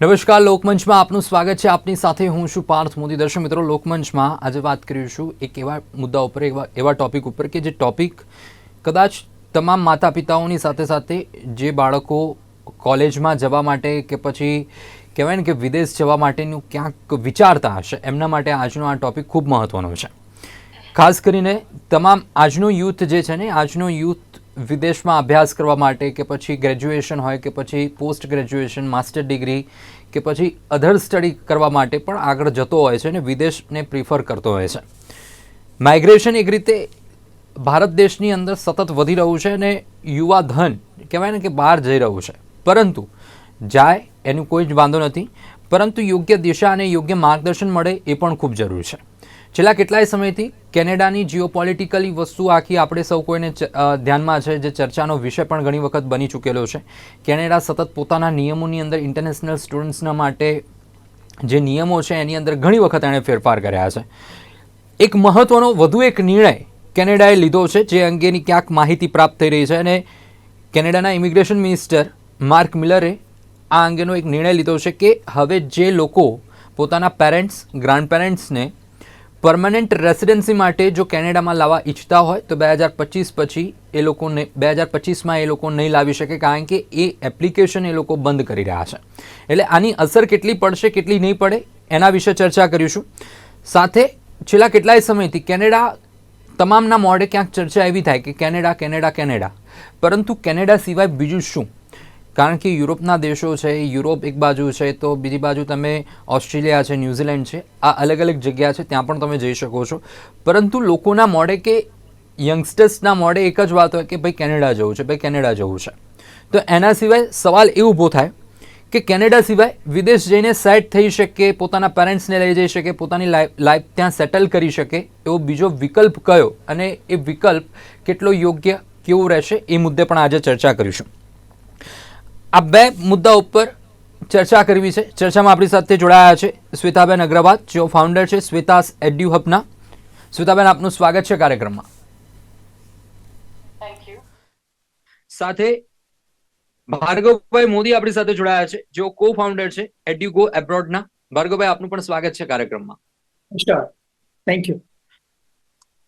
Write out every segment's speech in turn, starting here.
નમસ્કાર, લોકમંચમાં આપનું સ્વાગત છે. આપની સાથે હું છું પાર્થ મોદી. દર્શક મિત્રો, લોકમંચમાં આજે વાત કરીશું એક એવા મુદ્દા ઉપર, એવા એવા ટોપિક ઉપર કે જે ટોપિક કદાચ તમામ માતા પિતાઓની સાથે સાથે જે બાળકો કોલેજમાં જવા માટે કે પછી કહેવાય ને કે વિદેશ જવા માટેનું ક્યાંક વિચારતા હશે, એમના માટે આજનો આ ટોપિક ખૂબ મહત્ત્વનો છે. ખાસ કરીને તમામ આજનો યુથ જે છે ને, આજનો યુથ વિદેશમાં અભ્યાસ કરવા માટે કે પછી ગ્રેજ્યુએશન હોય કે પછી પોસ્ટ ગ્રેજ્યુએશન માસ્ટર ડિગ્રી કે પછી અધર સ્ટડી કરવા માટે પણ આગળ જતો હોય છે અને વિદેશને પ્રિફર કરતો હોય છે. માઇગ્રેશન એક રીતે ભારત દેશની અંદર સતત વધી રહ્યું છે અને યુવા ધન કહેવાય ને કે બહાર જઈ રહ્યું છે. પરંતુ જાય એનું કોઈ જ વાંધો નથી. પરંતુ યોગ્ય દિશા અને યોગ્ય માર્ગદર્શન મળે એ પણ ખૂબ જરૂરી છે. છેલ્લા કેટલાય સમયથી કેનેડાની જીઓપોલિટિકલી વસ્તુ આખી આપણે સૌ કોઈને ધ્યાનમાં છે, જે ચર્ચાનો વિષય પણ ઘણી વખત બની ચૂકેલો છે. કેનેડા સતત પોતાના નિયમોની અંદર ઇન્ટરનેશનલ સ્ટુડન્ટ્સના માટે જે નિયમો છે, એની અંદર ઘણી વખત એણે ફેરફાર કર્યા છે. એક મહત્વનો, વધુ એક નિર્ણય કેનેડાએ લીધો છે, જે અંગેની ક્યાંક માહિતી પ્રાપ્ત થઈ રહી છે. અને કેનેડાના ઇમિગ્રેશન મિનિસ્ટર માર્ક મિલરે આ અંગેનો એક નિર્ણય લીધો છે કે હવે જે લોકો પોતાના પેરેન્ટ્સ ગ્રાન્ડ પેરેન્ટ્સને પરમનન્ટ રેસિડેન્સી માટે જો કેનેડામાં લાવવા ઈચ્છતા હોય, તો બે હજાર પચીસ પછી એ લોકોને, બે હજાર પચીસમાં એ લોકો નહીં લાવી શકે, કારણ કે એ એપ્લિકેશન એ લોકો બંધ કરી રહ્યા છે. એટલે આની અસર કેટલી પડશે, કેટલી નહીં પડે, એના વિશે ચર્ચા કરીશું. સાથે છેલ્લા કેટલાય સમયથી કેનેડા તમામના મોડે ક્યાંક ચર્ચા એવી થાય કે કેનેડા કેનેડા કેનેડા. પરંતુ કેનેડા સિવાય બીજું શું? કારણ કે યુરોપના દેશો છે, યુરોપ એક બાજુ છે, તો બીજી બાજુ તમે ઓસ્ટ્રેલિયા છે, ન્યૂઝીલેન્ડ છે, આ અલગ અલગ જગ્યા છે, ત્યાં પણ તમે જઈ શકો છો. પરંતુ લોકોના મોડે કે યંગસ્ટર્સના મોડે એક જ વાત હોય કે ભાઈ કેનેડા જવું છે, ભાઈ કેનેડા જવું છે. તો એના સિવાય સવાલ એ ઊભો થાય કે કેનેડા સિવાય વિદેશ જઈને સેટ થઈ શકે, પોતાના પેરેન્ટ્સને લઈ જઈ શકે, પોતાની લાઈફ લાઈફ ત્યાં સેટલ કરી શકે એવો બીજો વિકલ્પ કયો? અને એ વિકલ્પ કેટલો યોગ્ય, કેવો રહેશે એ મુદ્દે પણ આજે ચર્ચા કરીશું. આ બે મુદ્દા ઉપર ચર્ચા કરવી છે. ચર્ચામાં આપણી સાથે જોડાયા છે શ્વેતાબેન અગ્રવાલ જેઓ ફાઉન્ડર છે શ્વેતાસ એડ્યુ હબના શ્વેતાબેન આપનું સ્વાગત છે કાર્યક્રમમાં. સાથે ભાર્ગવભાઈ મોદી આપણી સાથે જોડાયા છે જેઓ કો ફાઉન્ડર છે એડ્યુ ગો એબ્રોડના. ભાર્ગવભાઈ આપનું પણ સ્વાગત છે કાર્યક્રમમાં. Thank you.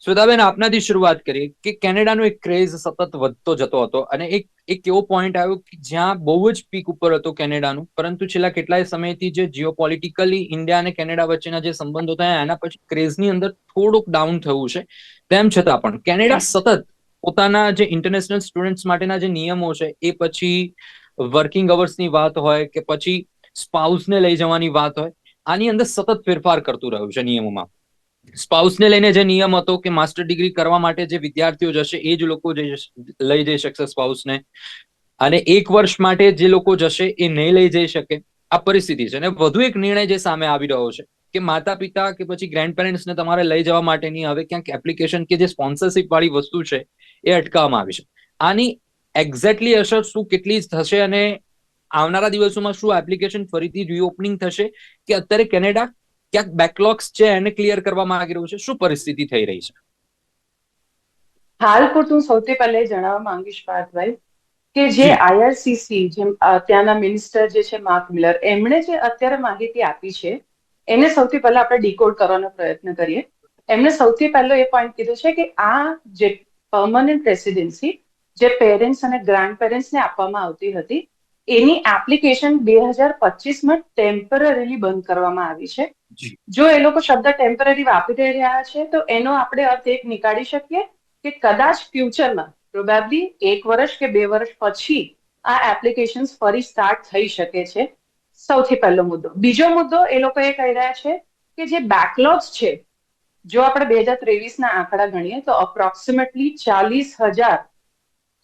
શ્વેતાબેન આપનાથી શરૂઆત કરીએ કે કેનેડાનો એક ક્રેઝ સતત વધતો જતો હતો અને એક એક એવો પોઈન્ટ આવ્યો કે જ્યાં બહુ જ પીક ઉપર હતો કેનેડાનું. પરંતુ છેલ્લા કેટલાય સમયથી જે જીઓપોલિટિકલી ઇન્ડિયા અને કેનેડા વચ્ચેના જે સંબંધો થયા, એના પછી ક્રેઝની અંદર થોડુંક ડાઉન થયું છે. તેમ છતાં પણ કેનેડા સતત પોતાના જે ઇન્ટરનેશનલ સ્ટુડન્ટ્સ માટેના જે નિયમો છે, એ પછી વર્કિંગ અવર્સની વાત હોય કે પછી સ્પાઉસને લઈ જવાની વાત હોય, આની અંદર સતત ફેરફાર કરતું રહ્યું છે નિયમોમાં. સ્પાઉસને લઈને જે નિયમ હતો કે માસ્ટર ડિગ્રી કરવા માટે જે વિદ્યાર્થીઓ જશે, એ જ લોકો લઈ જઈ શકશે સ્પાઉસને. અને એક વર્ષ માટે જે લોકો જશે, એ નહીં લઈ જઈ શકે. આ પરિસ્થિતિ છે. અને વધુ એક નિર્ણય જે સામે આવી રહ્યો છે કે માતા પિતા કે પછી ગ્રેન્ડ પેરેન્ટ્સને તમારે લઈ જવા માટેની હવે ક્યાંક એપ્લિકેશન કે જે સ્પોન્સરશિપ વાળી વસ્તુ છે, એ અટકાવવામાં આવી છે. આની એક્ઝેક્ટલી અસર શું, કેટલી થશે અને આવનારા દિવસોમાં શું એપ્લિકેશન ફરીથી રીઓપનિંગ થશે કે અત્યારે કેનેડા ક્યાંક બેકલોગ્સ છે એને ક્લિયર કરવા માંગી રહ્યું છે શું પરિસ્થિતિ થઈ રહી છે? હાલ પૂરતું સૌથી પહેલા જણાવવા માંગીશ પાર્થભાઈ કે જે આઈઆરસીસી જેમ ત્યાંના મિનિસ્ટર જે છે માર્ક મિલર એમણે જે અત્યારે માહિતી આપી છે એને સૌથી પહેલા આપણે ડીકોડ કરવાનો પ્રયત્ન કરીએ. એમણે સૌથી પહેલો એ પોઈન્ટ કીધું છે કે આ જે પરમનન્ટ રેસિડેન્સી જે પેરેન્ટ્સ અને ગ્રાન્ડ પેરેન્ટ્સને આપવામાં આવતી હતી એની એપ્લિકેશન બે હજાર પચીસમાં ટેમ્પરરીલી બંધ કરવામાં આવી છે. જી. એ લોકો શબ્દ ટેમ્પરરી વાપરી રહ્યા છે, તો એનો આપણે અર્થ એક નીકાળી શકીએ કે કદાચ ફ્યુચરમાં પ્રોબેબલી એક વર્ષ કે બે વર્ષ પછી આ એપ્લિકેશન ફરી સ્ટાર્ટ થઈ શકે છે. સૌથી પહેલો મુદ્દો. બીજો મુદ્દો એ લોકો એ કહી રહ્યા છે કે જે બેકલોગ્સ છે, જો આપણે બે હજાર ત્રેવીસ ના આંકડા ગણીએ, તો અપ્રોક્સિમેટલી ચાલીસ હજાર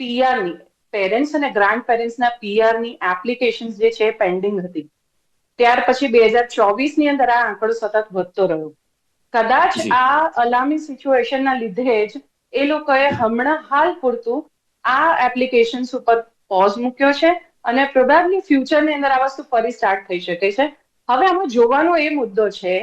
પીઆરની પેરેન્ટ્સ અને ગ્રાન્ડ પેરેન્ટ્સના પીઆરની એપ્લિકેશન જે છે પેન્ડિંગ હતી. ત્યાર પછી બે હજાર ચોવીસની અંદર આ આંકડો સતત વધતો રહ્યો. કદાચ આ અલામી સિચ્યુએશનના લીધે જ એ લોકોએ હમણાં હાલ પૂરતું આ એપ્લિકેશન્સ ઉપર પોઝ મૂક્યો છે અને પ્રોબેબલી ફ્યુચરની અંદર આ વસ્તુ ફરી સ્ટાર્ટ થઈ શકે છે. હવે આમાં જોવાનો એ મુદ્દો છે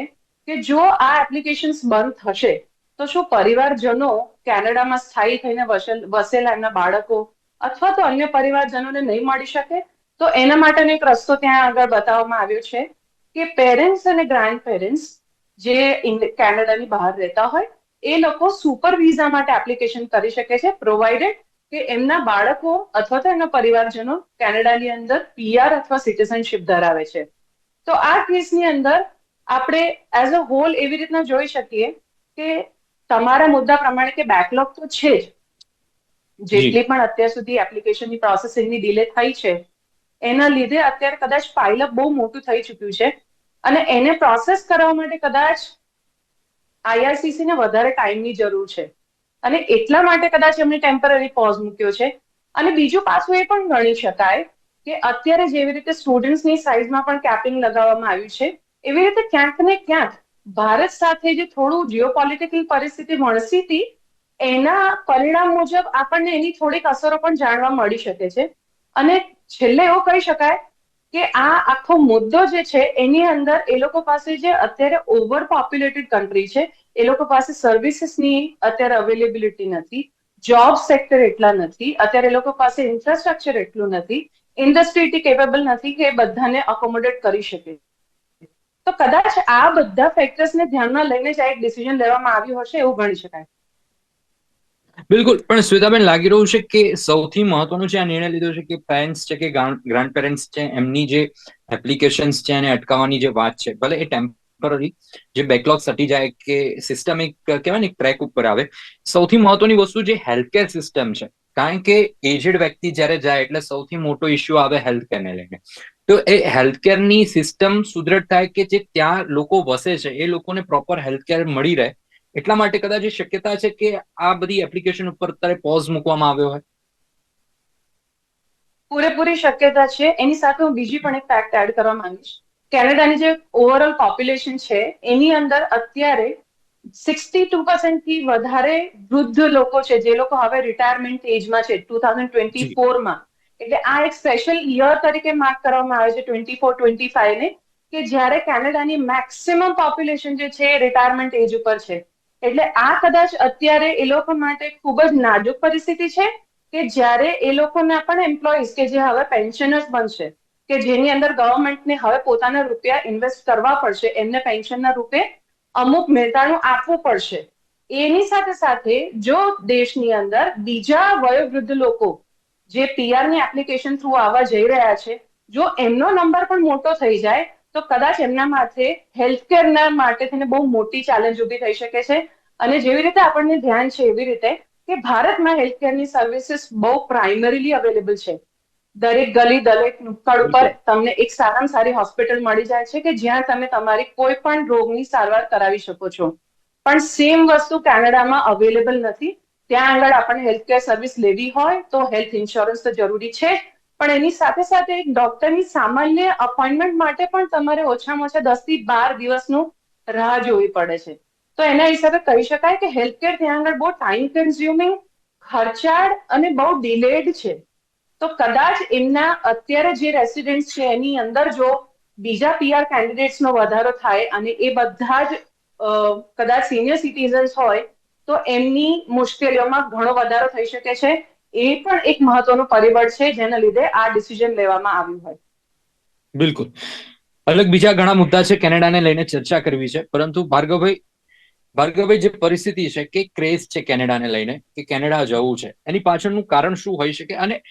કે જો આ એપ્લિકેશન્સ બંધ થશે તો શું પરિવારજનો કેનેડામાં સ્થાયી થઈને વસેલ- વસેલા એમના બાળકો અથવા તો અન્ય પરિવારજનોને નહીં મળી શકે? તો એના માટેનો એક રસ્તો ત્યાં આગળ બતાવવામાં આવ્યો છે કે પેરેન્ટ્સ અને ગ્રાન્ડ પેરેન્ટ્સ જે કેનેડાની બહાર રહેતા હોય એ લોકો સુપર વિઝા માટે એપ્લિકેશન કરી શકે છે પ્રોવાઇડેડ કે એમના બાળકો અથવા તો એમના પરિવારજનો કેનેડાની અંદર પીઆર અથવા સિટીઝનશિપ ધરાવે છે. તો આ કેસની અંદર આપણે એઝ અ હોલ એવી રીતના જોઈ શકીએ કે તમારા મુદ્દા પ્રમાણે કે બેકલોગ તો છે જ. જેટલી પણ અત્યાર સુધી એપ્લિકેશનની પ્રોસેસિંગની ડિલે થઈ છે એના લીધે અત્યારે કદાચ પાઇલઅપ બહુ મોટું થઈ ચૂક્યું છે. અને એને પ્રોસેસ કરવા માટે કદાચ આઈઆરસીસી ને વધારે ટાઈમની જરૂર છે. અને એટલા માટે કદાચ એમણે ટેમ્પરરી પોઝ મૂક્યો છે. અને બીજું પાછું એ પણ ગણી શકાય કે અત્યારે જેવી રીતે સ્ટુડન્ટ્સની સાઇઝમાં પણ કેપિંગ લગાવવામાં આવ્યું છે, એવી રીતે ક્યાંક ને ક્યાંક ભારત સાથે જે થોડું જીઓપોલિટિકલ પરિસ્થિતિ વણસી હતી એના પરિણામ મુજબ આપણને એની થોડીક અસરો પણ જાણવા મળી શકે છે. અને છેલ્લે એવું કહી શકાય કે આ આખો મુદ્દો જે છે, એની અંદર એ લોકો પાસે જે અત્યારે ઓવર પોપ્યુલેટેડ કન્ટ્રી છે, એ લોકો પાસે સર્વિસીસની અત્યારે અવેલેબિલિટી નથી જોબ સેક્ટર એટલા નથી, અત્યારે એ લોકો પાસે ઇન્ફ્રાસ્ટ્રક્ચર એટલું નથી ઇન્ડસ્ટ્રી એટલી કેપેબલ નથી કે બધાને અકોમોડેટ કરી શકે. તો કદાચ આ બધા ફેક્ટર્સને ધ્યાનમાં લઈને જ આ એક ડિસિઝન લેવામાં આવ્યું હશે એવું ગણી શકાય. બિલકુલ. પણ શ્વેતાબેન, લાગી રહ્યું છે કે સૌથી મહત્વનું છે આ નિર્ણય લીધો છે કે પેરેન્ટ્સ છે કે ગ્રાન્ડ પેરેન્ટ્સ છે, એમની જે એપ્લિકેશન્સ છે એને અટકાવવાની જે વાત છે, ભલે એ ટેમ્પરરી જે બેકલોગ સટી જાય કે સિસ્ટમ એક, કહેવાય ને ટ્રેક ઉપર આવે. સૌથી મહત્વની વસ્તુ જે હેલ્થકેર સિસ્ટમ છે. કારણ કે એજેડ વ્યક્તિ જ્યારે જાય એટલે સૌથી મોટો ઇસ્યુ આવે હેલ્થકેરને લઈને. તો એ હેલ્થકેરની સિસ્ટમ સુદૃઢ થાય કે જે ત્યાં લોકો વસે છે, એ લોકોને પ્રોપર હેલ્થકેર મળી રહે. એટલા માટે કદાચ એ શક્યતા છે કે આ બધી એપ્લિકેશન ઉપર અત્યારે પોઝ મૂકવામાં આવ્યો હોય. પૂરેપૂરી શક્યતા છે. એની સાથે હું બીજી પણ એક ફેક્ટ એડ કરવા માંગીશ. કેનેડાની જે ઓવરઓલ પોપ્યુલેશન છે, એની અંદર અત્યારે સિક્સટી ટુ થી વધારે વૃદ્ધ લોકો છે. જે લોકો હવે રિટાયરમેન્ટ એજમાં છે ટુ થાઉઝન્ડ ટ્વેન્ટી ફોરમાં એટલે આ એક સ્પેશિયલ યર તરીકે માર્ક કરવામાં આવે છે ટ્વેન્ટી ફોર ટ્વેન્ટી ફાઈવ ને, કે જ્યારે કેનેડાની મેક્સિમમ પોપ્યુલેશન જે છે રિટાયરમેન્ટ એજ ઉપર છે. એટલે આ કદાચ અત્યારે એ લોકો માટે ખૂબ જ નાજુક પરિસ્થિતિ છે કે જ્યારે એ લોકોના પણ એમ્પ્લોઈઝ કે જે હવે પેન્શનર્સ બનશે, કે જેની અંદર ગવર્મેન્ટને હવે પોતાના રૂપિયા ઇન્વેસ્ટ કરવા પડશે, એમને પેન્શનના રૂપે અમુક મહેતાણું આપવું પડશે. એની સાથે સાથે જો દેશની અંદર બીજા વયોવૃદ્ધ લોકો જે પીઆરની એપ્લિકેશન થ્રુ આવવા જઈ રહ્યા છે, જો એમનો નંબર પણ મોટો થઈ જાય, તો કદાચ એમના માથે હેલ્થકેરના માટે થઈને બહુ મોટી ચેલેન્જ ઊભી થઈ શકે છે. અને જેવી રીતે આપણને ધ્યાન છે એવી રીતે કે ભારતમાં હેલ્થકેરની સર્વિસીસ બહુ પ્રાઇમરીલી અવેલેબલ છે. દરેક ગલી દરેક નુક્કડ ઉપર તમને એક સારામાં સારી હોસ્પિટલ મળી જાય છે કે જ્યાં તમે તમારી કોઈ પણ રોગની સારવાર કરાવી શકો છો. પણ સેમ વસ્તુ કેનેડામાં અવેલેબલ નથી. ત્યાં આગળ આપણને હેલ્થકેર સર્વિસ લેવી હોય તો હેલ્થ ઇન્સ્યોરન્સ તો જરૂરી છે પણ એની સાથે સાથે એક ડોક્ટરની સામાન્ય અપોઇન્ટમેન્ટ માટે પણ તમારે ઓછામાં ઓછા દસથી બાર દિવસનું રાહ જોવી પડે છે. તો એના હિસાબે કહી શકાય કે હેલ્થ કેર ત્યાં આગળ બહુ ટાઈમ કન્ઝ્યુમિંગ ખર્ચાળ અને બહુ ડિલેડ છે. તો કદાચ એમના અત્યારે જે રેસિડેન્ટ છે, એની અંદર જો બીજા પીઆર કેન્ડિડેટ્સનો વધારો થાય અને એ બધા જ કદાચ સિનિયર સિટીઝન્સ હોય, તો એમની મુશ્કેલીઓમાં ઘણો વધારો થઈ શકે છે. એ પણ એક મહત્વનું પરિબળ છે, જેના લીધે આ ડિસિઝન લેવામાં આવ્યું હોય. બિલકુલ. અલગ બીજા ઘણા મુદ્દા છે, કેનેડાને લઈને ચર્ચા કરવી છે. પરંતુ ભાર્ગવભાઈ ભાર્ગવભાઈ જે પરિસ્થિતિ છે કે ક્રેઝ છે કેનેડાને લઈને, કે કેનેડા જવું છે, એની પાછળનું કારણ શું હોઈ શકે? અને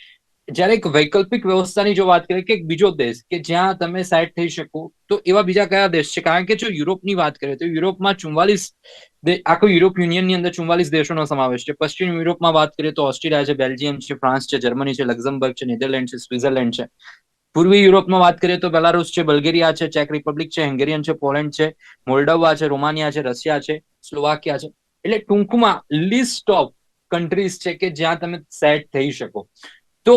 જ્યારે એક વૈકલ્પિક વ્યવસ્થાની જો વાત કરીએ કે એક બીજો દેશ કે જ્યાં તમે સેટ થઈ શકો, તો એવા બીજા કયા દેશ છે? કારણ કે જો યુરોપની વાત કરીએ તો યુરોપમાં ચુમ્વાલીસ આખો યુરોપ યુનિયનની અંદર ચુમ્વાલીસ દેશોનો સમાવેશ છે. પશ્ચિમ યુરોપમાં વાત કરીએ તો ઓસ્ટ્રેલિયા છે, બેલ્જિયમ છે, ફ્રાન્સ છે, જર્મની છે, લક્ઝમબર્ગ છે, નેધરલેન્ડ છે, સ્વિટ્ઝરલેન્ડ છે. પૂર્વી યુરોપમાં વાત કરીએ તો બેલારુસ છે, બલ્ગેરિયા છે, ચેક રિપબ્લિક છે, હેંગેરિયન છે, પોલેન્ડ છે, મોલ્ડોવા છે, રોમાનિયા છે, રશિયા છે. સ્લોવાકિયા છે. એટલે ટૂંકમાં લિસ્ટ ઓફ કન્ટ્રીઝ છે કે જ્યાં તમે સેટ થઈ શકો. તો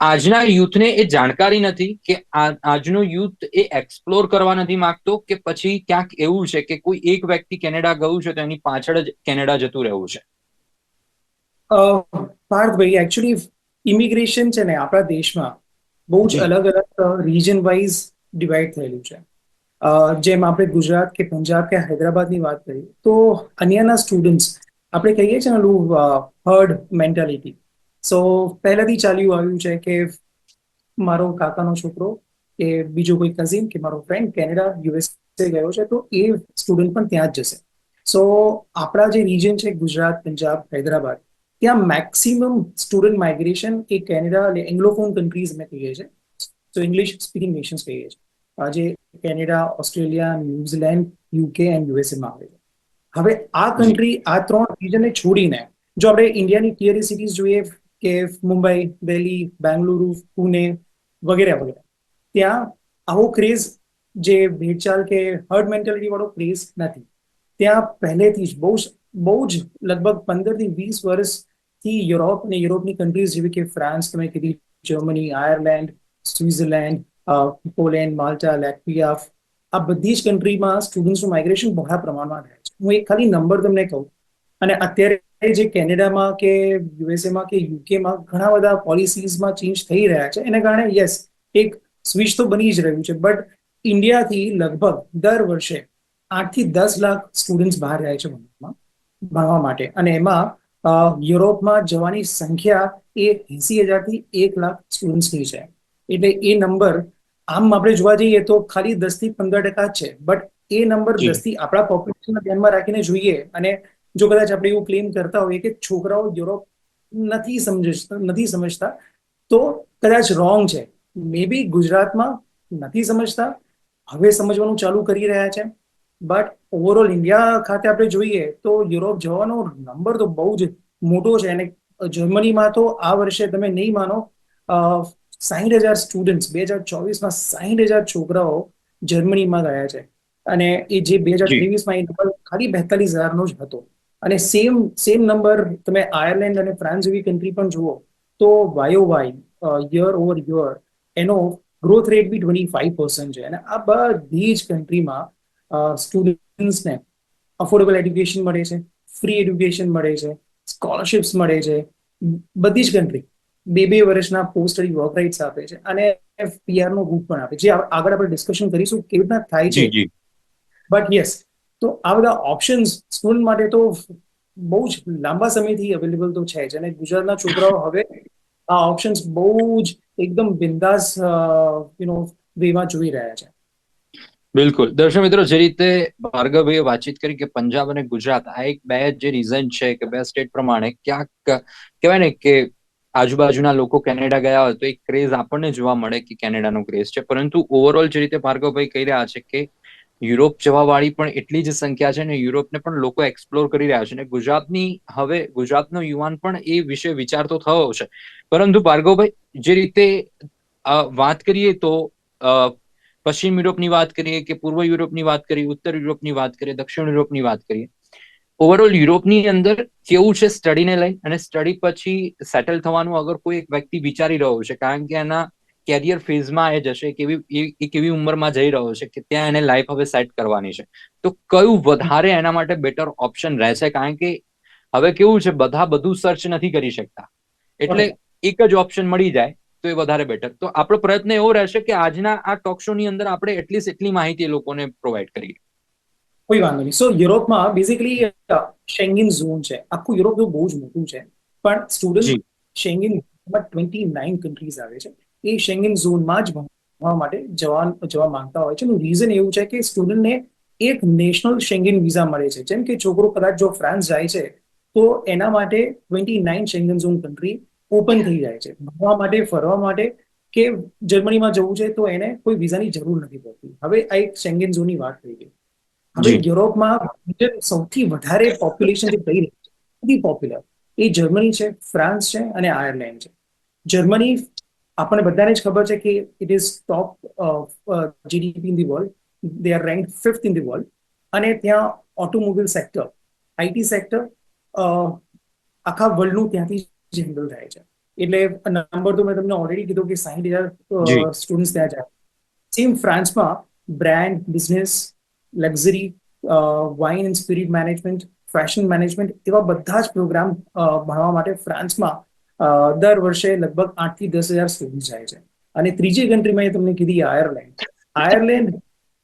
આજના યુથને એ જાણકારી નથી કે આજનો યુથ એ એક્સપ્લોર કરવા નથી માંગતો કે પછી ક્યાંક એવું છે કે કોઈ એક વ્યક્તિ કેનેડા ગયું છે તો એની પાછળ જ કેનેડા જતું રહેવું છે. પાર્થભાઈ એકચ્યુઅલી ઇમિગ્રેશન છે ને આપણા દેશમાં બહુ જ અલગ અલગ રીજન વાઇઝ ડિવાઈડ થયેલું છે. જેમ આપણે ગુજરાત કે પંજાબ કે હૈદરાબાદની વાત કરીએ, તો અહીંયાના સ્ટુડન્ટ્સ આપણે કહીએ છીએ ઓલું હર્ડ મેન્ટાલિટી સો પહેલાથી ચાલ્યું આવ્યું છે કે મારો કાકાનો છોકરો કે બીજો કોઈ કઝિન કે મારો ફ્રેન્ડ કેનેડા યુએસએ ગયો છે, તો એ સ્ટુડન્ટ પણ ત્યાં જ જશે. સો આપણા જે રિજન છે ગુજરાત, પંજાબ, હૈદરાબાદ, ત્યાં મેક્સિમમ સ્ટુડન્ટ માઇગ્રેશન એ કેનેડા એંગ્લોફોન કન્ટ્રીઝ અમે કહીએ છીએ. તો ઇંગ્લિશ સ્પીકિંગ નેશન્સ કહીએ છીએ. આજે Canada Australia New Zealand UK and યુએસએમાં આવે છે. હવે આ કન્ટ્રી આ ત્રણ રીજનને છોડીને જો આપણે ઇન્ડિયાની ટીયરી સિટીઝ જોઈએ કે મુંબઈ દિલ્હી બેંગલુરુ પુણે વગેરે વગેરે ત્યાં આવો ક્રેઝ જે ભેડચાલ કે હર્ડ મેન્ટાલિટી વાળો ક્રેઝ નથી. ત્યાં પહેલેથી જ બહુ જ બહુ જ લગભગ પંદરથી વીસ વર્ષથી યુરોપ અને યુરોપની કન્ટ્રીઝ જેવી કે ફ્રાન્સ તમે કીધી Germany Ireland Switzerland Poland, Malta, Latvia, આ બધી જ કન્ટ્રીમાં સ્ટુડન્ટ્સનું માઇગ્રેશન બહોળા પ્રમાણમાં રહે છે. હું એક ખાલી નંબર તમને કહું, અને અત્યારે જે કેનેડામાં કે યુએસએમાં કે યુકેમાં ઘણા બધા પોલિસીઝમાં ચેન્જ થઈ રહ્યા છે. એના કારણે યસ એક સ્વિચ તો બની જ રહ્યું છે બટ ઇન્ડિયાથી લગભગ દર વર્ષે આઠથી દસ લાખ સ્ટુડન્ટ્સ બહાર રહે છે ભણવા માટે. અને એમાં યુરોપમાં જવાની સંખ્યા એ એસી હજારથી એક લાખ સ્ટુડન્ટ્સની છે એટલે એ નંબર આમ આપણે જોવા જઈએ તો ખાલી દસથી પંદર ટકા જ છે. બટ એ નંબર દસથી આપણા પોપ્યુલેશન ધ્યાનમાં રાખીને જોઈએ અને જો કદાચ આપણે એવું ક્લેમ કરતા હોઈએ કે છોકરાઓ યુરોપ નથી સમજતા નથી સમજતા તો કદાચ રોંગ છે. મે બી ગુજરાતમાં નથી સમજતા હવે સમજવાનું ચાલુ કરી રહ્યા છે. બટ ઓવરઓલ ઇન્ડિયા ખાતે આપણે જોઈએ તો યુરોપ જવાનો નંબર તો બહુ જ મોટો છે અને જર્મનીમાં તો આ વર્ષે તમે નહીં માનો સાહીઠ હજાર સ્ટુડન્ટ્સ બે હજાર ચોવીસમાં સાહીઠ હજાર છોકરાઓ જર્મનીમાં ગયા છે. અને એ જે બે હજાર. ત્રેવીસમાં એ નંબર ખાલી બેતાલીસ હજારનો જ હતો. અને સેમ સેમ નંબર તમે આયર્લેન્ડ અને ફ્રાન્સ જેવી કન્ટ્રી પણ જુઓ, તો વાયો વાય યર ઓવર યર એનો growth rate be twenty five percent છે. અને આ બધી જ કન્ટ્રીમાં સ્ટુડન્ટ્સને અફોર્ડેબલ એડ્યુકેશન મળે છે ફ્રી એડ્યુકેશન મળે છે સ્કોલરશિપ્સ મળે છે બધી જ કન્ટ્રી બે બે વર્ષના પોસ્ટ સ્ટડી વર્ક રાઇટ્સ આપે છે અને પીઆર નો ગ્રુપ પણ આપે છે. આગળ આપણે ડિસ્કશન કરીશું કેવી રીતના થાય છે. બટ યસ તો આ બધા ઓપ્શન્સ સ્ટુડન્ટ માટે તો બહુ જ લાંબા સમયથી અવેલેબલ તો છે જ. અને ગુજરાતના છોકરાઓ હવે આ ઓપ્શન્સ બહુ જ એકદમ બિંદાસ યુ નો વેમાં જોઈ રહ્યા છે. બિલકુલ. દર્શક મિત્રો જે રીતે ભાર્ગવભાઈએ વાતચીત કરી કે પંજાબ અને ગુજરાત આ એક બે જે રીઝન છે કે બે સ્ટેટ પ્રમાણે ક્યાંક કહેવાય ને કે આજુબાજુના લોકો કેનેડા ગયા હોય તો એક ક્રેઝ આપણને જોવા મળે કે કેનેડાનો ક્રેઝ છે. પરંતુ ઓવરઓલ જે રીતે ભાર્ગવભાઈ કહી રહ્યા છે કે યુરોપ જવા વાળી પણ એટલી જ સંખ્યા છે ને યુરોપને પણ લોકો એક્સપ્લોર કરી રહ્યા છે અને ગુજરાતની હવે ગુજરાતનો યુવાન પણ એ વિશે વિચારતો થયો છે. પરંતુ ભાર્ગવભાઈ, જે રીતે વાત કરીએ તો પશ્ચિમ યુરોપની વાત કરીએ કે પૂર્વ યુરોપની વાત કરીએ, ઉત્તર યુરોપની વાત કરીએ, દક્ષિણ યુરોપની વાત કરીએ ઓવરઓલ યુરોપની અંદર કેવું છે સ્ટડીને લઈ? અને સ્ટડી પછી સેટલ થવાનું અગર કોઈ એક વ્યક્તિ વિચારી રહ્યો છે કારણ કે એના કેરિયર ફેઝમાં એ જશે કેવી એ- કેવી ઉંમરમાં જઈ રહ્યો છે કે ત્યાં એને લાઈફ હવે સેટ કરવાની છે. તો કયું વધારે એના માટે બેટર ઓપ્શન રહેશે? કારણ કે હવે કેવું છે બધા બધું સર્ચ નથી કરી શકતા. એટલે એક જ ઓપ્શન મળી જાય તો એ વધારે બેટર તો આપણો પ્રયત્ન એવો રહેશે કે આજના આ ટોક શો ની અંદર આપણે એટલીસ્ટ એટલી માહિતી એ લોકોને પ્રોવાઈડ કરીએ. કોઈ વાંધો નહીં. સો યુરોપમાં બેઝિકલી શેંગિન ઝોન છે. આખું યુરોપ તો બહુ જ મોટું છે. પણ સ્ટુડન્ટ શેંગિનમાં ટ્વેન્ટી નાઇન કન્ટ્રીઝ આવે છે. એ શેંગિન ઝોનમાં જ ભણવા માટે જવા જવા માંગતા હોય છે. એનું રીઝન એવું છે કે સ્ટુડન્ટને એક નેશનલ શેંગિન વિઝા મળે છે. જેમ કે છોકરો કદાચ જો ફ્રાન્સ જાય છે તો એના માટે twenty nine Schengen zone country open થઈ જાય છે. ભણવા માટે ફરવા માટે કે જર્મનીમાં જવું છે તો એને કોઈ વિઝાની જરૂર નથી પડતી. હવે આ એક શેંગન ઝોનની વાત થઈ ગઈ. હવે. યુરોપમાં સૌથી વધારે પોપ્યુલેશન જે થઈ રહી છે સૌથી પોપ્યુલર એ જર્મની છે ફ્રાન્સ છે અને આયર્લેન્ડ છે. જર્મની આપણને બધાને જ ખબર છે કે it is top GDP in the world they are rank fifth in the world અને ત્યાં ઓટોમોબાઈલ સેક્ટર આઈટી સેક્ટર આખા વર્લ્ડનું ત્યાંથી જ હેન્ડલ થાય છે. એટલે નંબર તો મેં તમને ઓલરેડી કીધું કે સાહીઠ. હજાર સ્ટુડન્ટ ત્યાં જાય same ફ્રાન્સમાં brand business luxury wine and spirit management fashion management એવા બધા જ પ્રોગ્રામ ભણવા માટે ફ્રાન્સમાં દર વર્ષે લગભગ આઠથી દસ હજાર સ્ટુડન્ટ જાય છે. અને ત્રીજી કન્ટ્રીમાં મેં તમને કીધી આયર્લેન્ડ આયર્લેન્ડ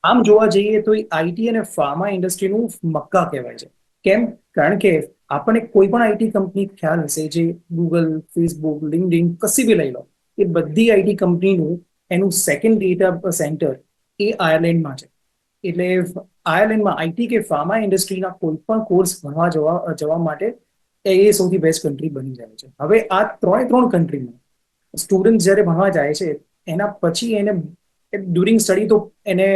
આમ જોવા જઈએ તો આઈટી અને ફાર્મા ઇન્ડસ્ટ્રીનું મક્કા કહેવાય છે. કેમ? કારણ કે આપણને કોઈ પણ આઈટી કંપની ખ્યાલ હશે જે ગૂગલ ફેસબુક લિંકડિન કશી બી લઈ લો, એ બધી આઈટી કંપનીનું એનું સેકન્ડ ડેટા સેન્ટર એ આયર્લેન્ડમાં છે. એટલે આયર્લેન્ડમાં આઈટી કે ફાર્મા ઇન્ડસ્ટ્રીના કોઈ પણ કોર્સ ભણવા જવા જવા માટે એ સૌથી બેસ્ટ કન્ટ્રી બની જાય છે. હવે આ ત્રણે ત્રણ કન્ટ્રીમાં સ્ટુડન્ટ જ્યારે ભણવા જાય છે એના પછી એને ડ્યુરિંગ સ્ટડી તો એને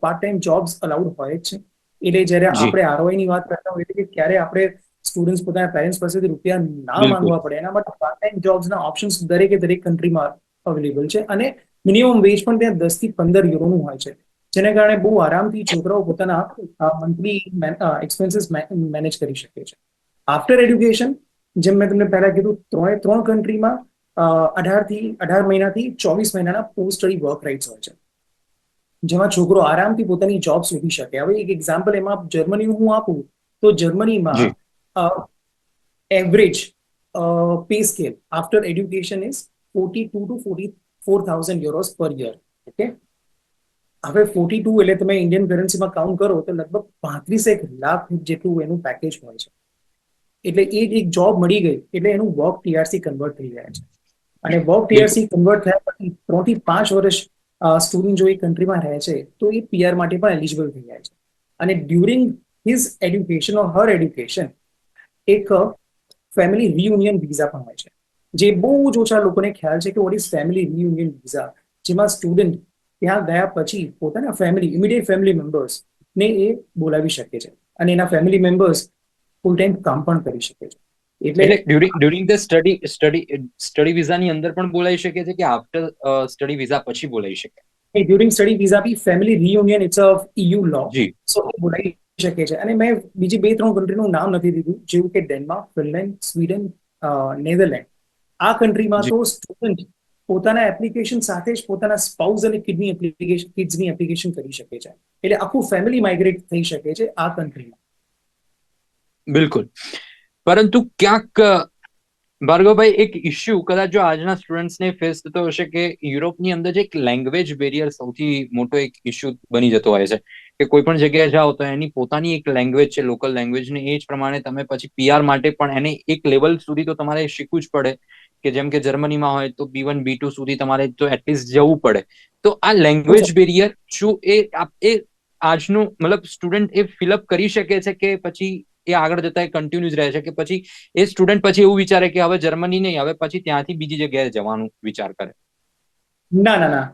પાર્ટ ટાઈમ જોબ્સ અલાઉડ હોય જ છે. એટલે જ્યારે આપણે આરઓઆઈ ની વાત કરતા હોઈએ કે ક્યારે આપણે સ્ટુડન્ટ્સ પોતાના પેરેન્ટ્સ પાસેથી રૂપિયા ના. માંગવા પડે એના માટે પાર્ટ ટાઈમ જોબ્સના ઓપ્શન્સ દરેકે દરેક કન્ટ્રીમાં અવેલેબલ છે. અને મિનિમમ વેજ પણ ત્યાં દસથી પંદર યુરોનું હોય છે. જેને કારણે બહુ આરામથી છોકરાઓ પોતાના મંથલી એક્સપેન્સીસ મેનેજ કરી શકે છે. આફ્ટર એડ્યુકેશન જેમ મેં તમને પહેલા કીધું ત્રણે ત્રણ કન્ટ્રીમાં અઢારથી અઢાર મહિનાથી ચોવીસ મહિનાના પોસ્ટ સ્ટડી વર્ક રાઇટ્સ હોય છે. જેમાં છોકરો આરામથી પોતાની જોબ શોધી શકે. હવે એક એક્ઝામ્પલ એમાં જર્મની હું આપું તો જર્મનીમાં average pay scale after education is forty two two forty four thousand euros per year okay હવે ફોર્ટી ટુ એટલે તમે ઇન્ડિયન કરન્સીમાં કાઉન્ટ કરો તો લગભગ પાંત્રીસેક લાખ જેટલું એનું પેકેજ હોય છે. એટલે એ એક જોબ મળી ગઈ, એટલે એનું વર્ક ટીઆરસી કન્વર્ટ થઈ જાય છે. અને વર્ક ટીઆરસી કન્વર્ટ થયા પછી ત્રણથી પાંચ વર્ષ સ્ટુડન્ટ જો એ કન્ટ્રીમાં રહે છે, તો એ પીઆર માટે પણ એલિજિબલ થઈ જાય છે. અને during his education or her education એક ફેમિલી રિયુનિયન વિઝા પણ હોય છે. જે બહુ જ ઓછા લોકોને ખ્યાલ છે કે what is family reunion visa જેમાં સ્ટુડન્ટ ત્યાં ગયા પછી પોતાના ફેમિલી ઇમિડિયેટ ફેમિલી મેમ્બર્સ ને એ બોલાવી શકે છે. અને એના ફેમિલી મેમ્બર્સ ફૂલ ટાઈમ કામ પણ કરી શકે છે. એટલે during during the study study study વિઝાની અંદર પણ બોલાવી શકે છે કે આફ્ટર સ્ટડી વિઝા પછી બોલાઈ શકે? During study visa be family reunion it's of you low so બોલાવી શકે છે. અને મેં બીજી બે ત્રણ કન્ટ્રીનું નામ નથી દીધું જેવું કે ડેનમાર્ક ફિનલેન્ડ સ્વીડન નેધરલેન્ડ આ કન્ટ્રીમાં તો સ્ટુડન્ટ પોતાના એપ્લિકેશન સાથે જ પોતાના સ્પાઉસ અને કિડની એપ્લિકેશન કિડ્સની એપ્લિકેશન કરી શકે છે. એટલે આખું ફેમિલી માઇગ્રેટ થઈ શકે છે આ કન્ટ્રીમાં બિલકુલ. પરંતુ ક્યાંક ભાર્ગવભાઈ, એક ઇશ્યુ કદાચ જો આજના સ્ટુડન્ટ્સને ફેસ થતો હશે કે યુરોપની અંદર જે એક લેંગ્વેજ બેરિયર સૌથી મોટો એક ઇશ્યુ બની જતો હોય છે. કે કોઈ પણ જગ્યાએ જાઓ તો એની પોતાની એક લેંગ્વેજ છે લોકલ લેંગ્વેજ ને એ જ પ્રમાણે તમે પછી પીઆર માટે પણ એને એક લેવલ સુધી તો તમારે શીખવું જ પડે. કે જેમ કે જર્મનીમાં હોય તો બી વન બી ટુ સુધી તમારે તો એટલીસ્ટ જવું પડે. તો આ લેંગ્વેજ બેરિયર શું એ એ આજનું મતલબ સ્ટુડન્ટ એ ફિલઅપ કરી શકે છે કે પછી એ આગળ જતા એ કન્ટિન્યુઝ રહે છે કે પછી એ સ્ટુડન્ટ પછી એવું વિચારે કે હવે જર્મની નહીં હવે પછી ત્યાંથી બીજી જગ્યાએ જવાનું વિચાર કરે? ના ના ના.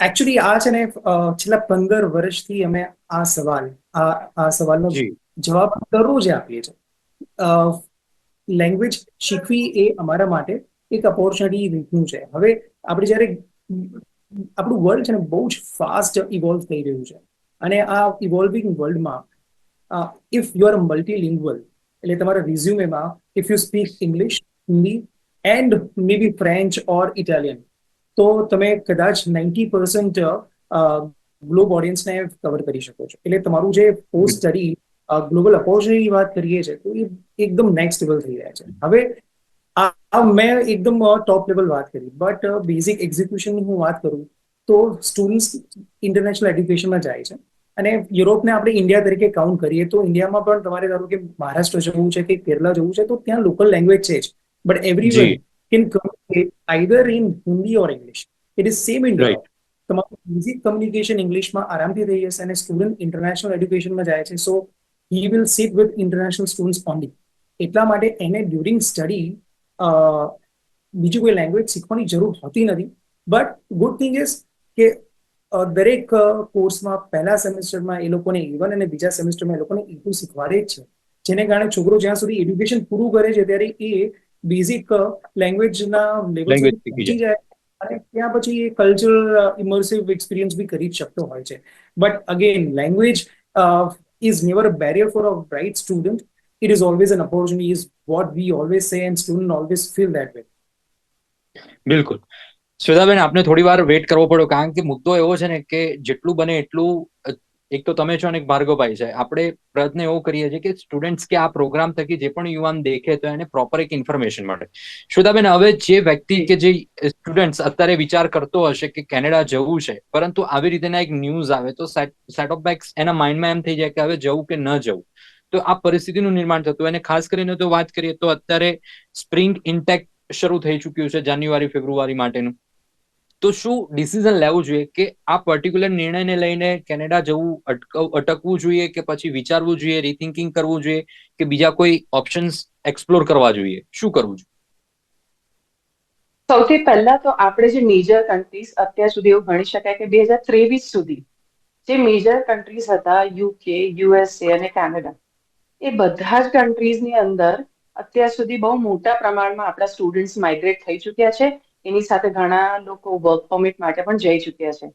એકચ્યુઅલી આ છે ને છેલ્લા પંદર વર્ષથી અમે આ સવાલ આ સવાલનો જી. જવાબ દરરોજ આપીએ છીએ. લેંગ્વેજ શીખવી એ અમારા માટે એક ઓપોર્ચ્યુનિટી રીતનું છે. હવે આપણે જ્યારે આપણું વર્લ્ડ છે ને બહુ જ ફાસ્ટ ઇવોલ્વ થઈ રહ્યું છે. અને આ ઇવોલ્વિંગ વર્લ્ડમાં ઇફ યુ આર મલ્ટીલિંગ્વલ એટલે તમારા રિઝ્યુમેમાં if you speak English Hindi and may be French or Italian તો તમે કદાચ નાઇન્ટી પર્સન્ટ ગ્લોબ ઓડિયન્સને કવર કરી શકો છો. એટલે તમારું જે પોસ્ટ સ્ટડી ગ્લોબલ અપોર્ચ્યુનિટી વાત કરીએ છીએ તો એ એકદમ નેક્સ્ટ લેવલ થઈ રહ્યા છે. હવે આ મેં એકદમ ટોપ લેવલ વાત કરી બટ બેઝિક એક્ઝિક્યુશનની હું વાત કરું તો સ્ટુડન્ટ્સ ઇન્ટરનેશનલ એડ્યુકેશનમાં જાય છે અને યુરોપને આપણે ઇન્ડિયા તરીકે કાઉન્ટ કરીએ તો ઇન્ડિયામાં પણ તમારે ધારો કે મહારાષ્ટ્ર જવું છે કે કેરલા જવું છે તો ત્યાં લોકલ લેંગ્વેજ છે જ. But everyone G. Can communicate either in Hindi or English it is same India તમારું બેઝિક કમ્યુનિકેશન ઇંગ્લિશમાં આરામથી થઈ જશે અને સ્ટુડન્ટ ઇન્ટરનેશનલ એડ્યુકેશનમાં જાય છે. So he will sit with international students only એટલા માટે એને ડ્યુરિંગ સ્ટડી બીજી કોઈ લેંગ્વેજ શીખવાની જરૂર હોતી નથી. બટ ગુડ થિંગ ઇઝ કે દરેક કોર્સમાં પહેલા સેમેસ્ટરમાં એ લોકોને ઇવન અને બીજા સેમેસ્ટરમાં એ લોકોને ઇટુ શીખવાડે જ છે. જેને કારણે છોકરો જ્યાં સુધી એડ્યુકેશન પૂરું કરે છે ત્યારે એ બેઝિક લેંગ્વેજના લેવલ શીખી જાય. અને ત્યાં પછી એ કલ્ચરલ ઇમર્સિવ એક્સપિરિયન્સ બી કરી શકતો હોય છે. But again language is never barrier for a bright student it is always an opportunity is what we always say and student always feel that way. બિલકુલ. સુધાબેન આપને થોડી વાર વેટ કરવો પડ્યો કારણ કે મુદ્દો એવો છે ને કે જેટલું બને એટલું એક તો તમે છો અને એક ભાર્ગવભાઈ છે. આપણે પ્રયત્ન એવો કરીએ છીએ કે સ્ટુડન્ટ્સ કે આ પ્રોગ્રામ થકી જે પણ યુવાન દેખે તો એને પ્રોપર એક ઇન્ફોર્મેશન મળે. શ્વેતાબેન, હવે જે વ્યક્તિ કે જે સ્ટુડન્ટ્સ અત્યારે વિચાર કરતો હશે કે કેનેડા જવું છે, પરંતુ આવી રીતેના એક ન્યૂઝ આવે તો સેટ ઓફ બેક્સ એના માઇન્ડમાં એમ થઈ જાય કે હવે જવું કે ન જવું. તો આ પરિસ્થિતિનું નિર્માણ થતું અને ખાસ કરીને તો વાત કરીએ તો અત્યારે સ્પ્રિંગ ઇન્ટેક શરૂ થઈ ચૂક્યું છે જાન્યુઆરી, ફેબ્રુઆરી માટેનું. તો શું ડિસિઝન લેવું જોઈએ કે આ પર્ટિક્યુલર નિર્ણયને લઈને કેનેડા જવું અટકવું જોઈએ કે પછી વિચારવું જોઈએ રીથિંકિંગ કરવું જોઈએ કે બીજા કોઈ ઓપ્શન્સ એક્સપ્લોર કરવા જોઈએ? શું કરવું જોઈએ? સૌથી પહેલા તો આપણે જે મેજર કન્ટ્રીઝ અત્યાર સુધી એવું ગણી શકાય કે બે હજાર ત્રેવીસ સુધી જે મેજર કન્ટ્રીઝ હતા યુકે યુએસએ અને કેનેડા એ બધા જ કન્ટ્રીઝની અંદર અત્યાર સુધી બહુ મોટા પ્રમાણમાં આપણા સ્ટુડન્ટ્સ માઇગ્રેટ થઈ ચૂક્યા છે. એની સાથે ઘણા લોકો વર્ક પરમિટ માટે પણ જઈ ચૂક્યા છે.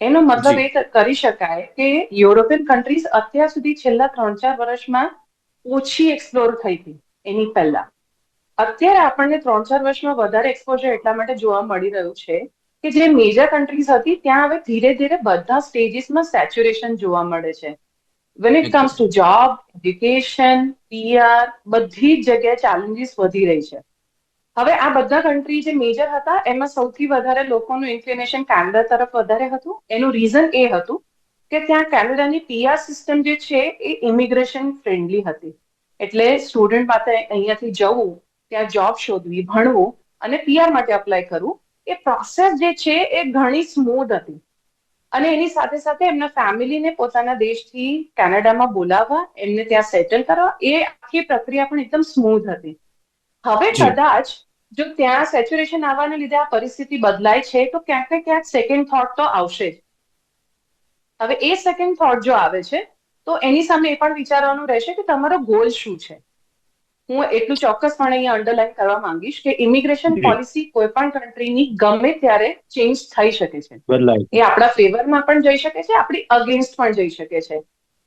એનો મતલબ એ કરી શકાય કે યુરોપિયન કન્ટ્રીઝ અત્યાર સુધી છેલ્લા ત્રણ ચાર વર્ષમાં ઓછી એક્સપ્લોર થઈ હતી એની પહેલા. અત્યારે આપણને ત્રણ ચાર વર્ષમાં વધારે એક્સપોઝર એટલા માટે જોવા મળી રહ્યું છે કે જે મેજર કન્ટ્રીઝ હતી ત્યાં હવે ધીરે ધીરે બધા સ્ટેજીસમાં સેચ્યુરેશન જોવા મળે છે. When it comes to job education PR બધી જ જગ્યાએ ચેલેન્જીસ વધી રહી છે. હવે આ બધા કન્ટ્રી જે મેજર હતા એમાં સૌથી વધારે લોકોનું ઇન્ક્લિનેશન કેનેડા તરફ વધારે હતું. એનું રીઝન એ હતું કે ત્યાં કેનેડાની પીઆર સિસ્ટમ જે છે એ ઇમિગ્રેશન ફ્રેન્ડલી હતી. એટલે સ્ટુડન્ટ માટે અહીંયાથી જવું ત્યાં જોબ શોધવી ભણવું અને પીઆર માટે અપ્લાય કરવું એ પ્રોસેસ જે છે એ ઘણી સ્મૂથ હતી. અને એની સાથે સાથે એમના ફેમિલીને પોતાના દેશથી કેનેડામાં બોલાવવા એમને ત્યાં સેટલ કરવા એ આખી પ્રક્રિયા પણ એકદમ સ્મૂથ હતી. હવે કદાચ જો ત્યાં સેચ્યુરેશન આવવાને લીધે આ પરિસ્થિતિ બદલાય છે તો ક્યાંક ને ક્યાંક સેકન્ડ થોટ તો આવશે જ. હવે એ સેકન્ડ થોટ જો આવે છે તો એની સામે એ પણ વિચારવાનું રહેશે કે તમારો ગોલ શું છે? હું એટલું ચોક્કસપણે અહીંયા અંડરલાઈન કરવા માંગીશ કે ઇમિગ્રેશન પોલિસી કોઈ પણ કન્ટ્રીની ગમે ત્યારે ચેન્જ થઈ શકે છે. એ આપણા ફેવરમાં પણ જઈ શકે છે આપણી અગેન્સ્ટ પણ જઈ શકે છે.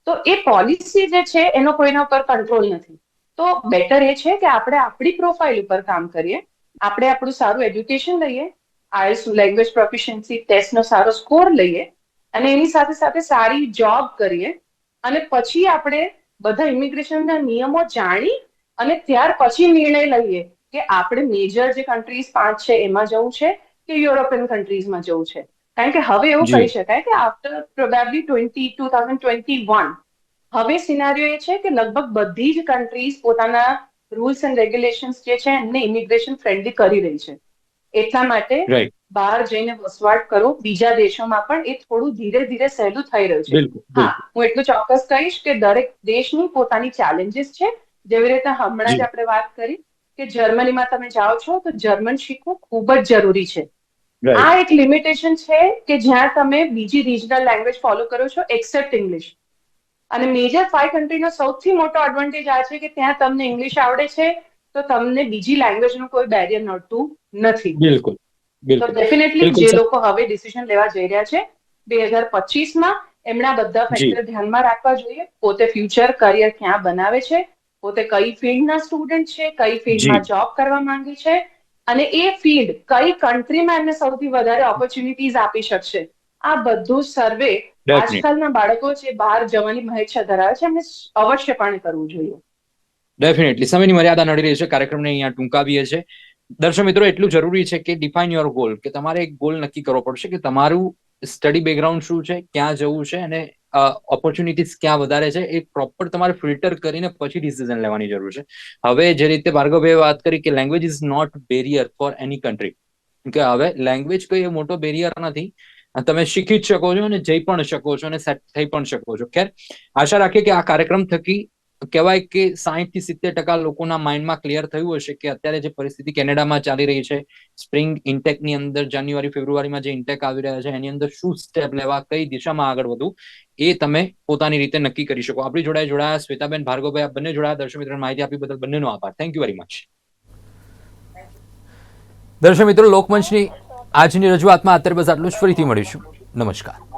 તો એ પોલિસી જે છે એનો કોઈના ઉપર કંટ્રોલ નથી. તો બેટર એ છે કે આપણે આપણી પ્રોફાઇલ ઉપર કામ કરીએ આપણે આપણું સારું એજ્યુકેશન લઈએ આઈએલ્સ લેંગ્વેજ પ્રોફિશિયન્સી ટેસ્ટનો સારો સ્કોર લઈએ અને એની સાથે સાથે સારી જોબ કરીએ અને પછી આપણે બધા ઇમિગ્રેશનના નિયમો જાણી અને ત્યાર પછી નિર્ણય લઈએ કે આપણે મેજર જે કન્ટ્રીઝ પાંચ છે એમાં જવું છે કે યુરોપિયન કન્ટ્રીઝમાં જવું છે. કારણ કે હવે એવું કહી શકાય કે after probably twenty two thousand twenty one હવે સિનારીઓ એ છે કે લગભગ બધી જ કન્ટ્રીઝ પોતાના રૂલ્સ એન્ડ રેગ્યુલેશન્સ જે છે એમને ઇમિગ્રેશન ફ્રેન્ડલી કરી રહી છે. એટલા માટે બહાર જઈને વસવાટ કરો. બીજા દેશોમાં પણ એ થોડું ધીરે ધીરે સહેલું થઈ રહ્યું છે. હા હું એટલું ચોક્કસ કહીશ કે દરેક દેશની પોતાની ચેલેન્જીસ છે. જેવી રીતે હમણાં જ આપણે વાત કરી કે જર્મનીમાં તમે જાઓ છો તો જર્મન શીખવું ખૂબ જ જરૂરી છે. આ એક લિમિટેશન છે કે જ્યાં તમે બીજી રિજનલ લેંગ્વેજ ફોલો કરો છો એક્સેપ્ટ ઇંગ્લિશ અને મેજર ફાઈવ કન્ટ્રીનો સૌથી મોટો એડવાન્ટેજ આ છે કે ત્યાં તમને ઇંગ્લિશ આવડે છે તો તમને બીજી લેંગ્વેજનું કોઈ બેરિયર નડતું નથી. બિલકુલ તો ડેફિનેટલી જે લોકો હવે ડિસિઝન લેવા જઈ રહ્યા છે બે હજાર પચીસમાં એમના બધા ફેક્ટર ધ્યાનમાં રાખવા જોઈએ પોતે ફ્યુચર કરિયર ક્યાં બનાવે છે પોતે કઈ ફિલ્ડના સ્ટુડન્ટ છે કઈ ફિલ્ડમાં જોબ કરવા માંગે છે અને એ ફિલ્ડ કઈ કન્ટ્રીમાં એમને સૌથી વધારે ઓપોર્ચ્યુનિટીઝ આપી શકશે. આ બધું સર્વે આજકાલના બાળકો જે બહાર જવાની મહેચ્છા ધરાવે છે એમને અવશ્યપણે કરવું જોઈએ. ડેફિનેટલી સમયની મર્યાદા નડી રહી છે કાર્યક્રમને અહીંયા ટૂંકાવીએ છે. દર્શક મિત્રો એટલું જરૂરી છે કે ડિફાઇન યોર ગોલ કે તમારે એક ગોલ નક્કી કરવો પડશે કે તમારું સ્ટડી બેકગ્રાઉન્ડ શું છે ક્યાં જવું છે અને ઓપોર્ચ્યુનિટીઝ ક્યાં વધારે છે એ પ્રોપર તમારે ફિલ્ટર કરીને પછી ડિસિઝન લેવાની જરૂર છે. હવે જે રીતે ભાર્ગવભાઈએ વાત કરી કે language is not barrier for any country કે હવે લેંગ્વેજ કોઈ મોટો બેરિયર નથી. તમે શીખી જ શકો છો અને જઈ પણ શકો છો અને સેટ થઈ પણ શકો છો. ખેર, આશા રાખીએ કે આ કાર્યક્રમ થકી કહેવાય કે સાહીઠથી સિત્તેર ટકા લોકોના માઇન્ડમાં ક્લિયર થયું હશે કે અત્યારે જે પરિસ્થિતિ કેનેડામાં ચાલી રહી છે, સ્પ્રિંગ ઇન્ટેકની અંદર જાન્યુઆરી, ફેબ્રુઆરીમાં જે ઇન્ટેક આવી રહ્યા છે, એની અંદર શું સ્ટેપ લેવા, કઈ દિશામાં આગળ વધવું, એ તમે પોતાની રીતે નક્કી કરી શકો. આપણી જોડાય જોડાયા શ્વેતાબેન ભાર્ગવભાઈ, આપ બંને જોડાયા. દર્શક મિત્રો, માહિતી આપી બદલ બંનેનો આભાર. થેન્ક યુ વેરી મચ દર્શક મિત્રો, લોકમંચની આજની રજૂઆતમાં અત્યારે બસ આટલું જ. ફરીથી મળીશું. નમસ્કાર.